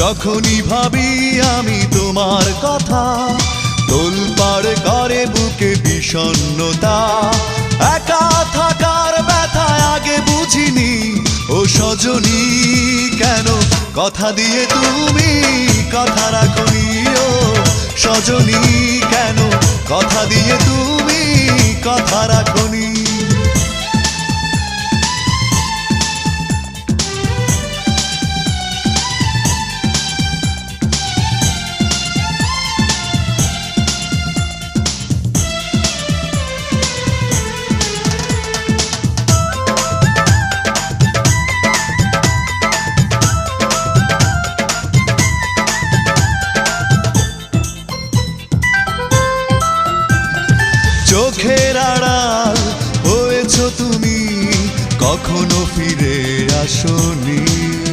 যখনই ভাবি আমি তোমার কথা, তোলপাড় করে বুকে বিষণ্ণতা। একা থাকার ব্যথা আগে বুঝিনি, ও সজনী, কেন কথা দিয়ে তুমি কথা রাখনি? ও সজনী, কেন কথা দিয়ে তুমি কথা রাখনি? তুমি কখনো ফিরে আসনি।